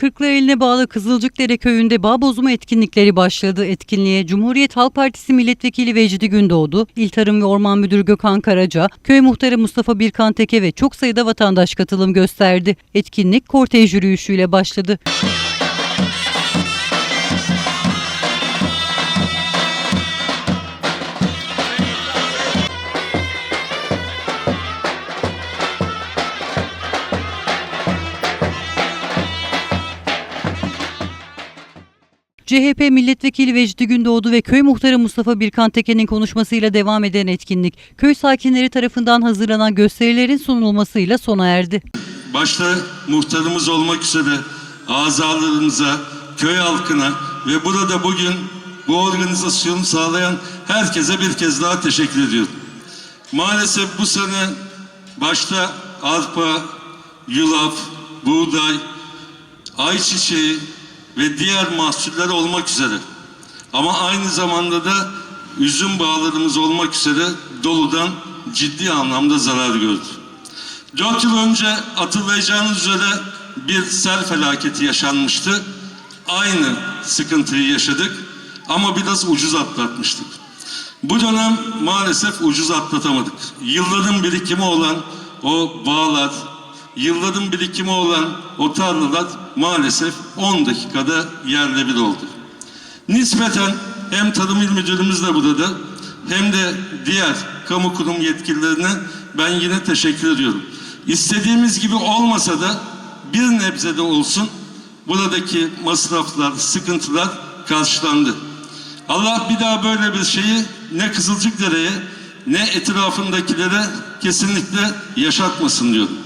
Kırklareli'ne bağlı Kızılcıkdere köyünde bağ bozma etkinlikleri başladı. Etkinliğe Cumhuriyet Halk Partisi Milletvekili Vecdi Gündoğdu, İl Tarım ve Orman Müdürü Gökhan Karaca, köy muhtarı Mustafa Birkan Teke ve çok sayıda vatandaş katılım gösterdi. Etkinlik kortej yürüyüşüyle başladı. CHP Milletvekili Vecdi Gündoğdu ve köy muhtarı Mustafa Birkan Teke'nin konuşmasıyla devam eden etkinlik, köy sakinleri tarafından hazırlanan gösterilerin sunulmasıyla sona erdi. başta muhtarımız olmak üzere azalarımıza, köy halkına ve burada bugün bu organizasyonu sağlayan herkese bir kez daha teşekkür ediyorum. Maalesef bu sene başta arpa, yulaf, buğday, ayçiçeği ve diğer mahsuller olmak üzere ama aynı zamanda da üzüm bağlarımız olmak üzere doludan ciddi anlamda zarar gördü. Dört yıl önce hatırlayacağınız üzere bir sel felaketi yaşanmıştı. Aynı sıkıntıyı yaşadık ama biraz ucuz atlatmıştık. Bu dönem maalesef ucuz atlatamadık. Yılların birikimi olan o bağlar, yılların birikimi olan o tarlalar maalesef 10 dakikada yerle bir oldu. Nispeten hem Tarım İl Müdürümüz de burada hem de diğer kamu kurum yetkililerine ben yine teşekkür ediyorum. İstediğimiz gibi olmasa da bir nebze de olsun buradaki masraflar, sıkıntılar karşılandı. Allah bir daha böyle bir şeyi ne Kızılcıkdere'ye ne etrafındakilere kesinlikle yaşatmasın diyorum.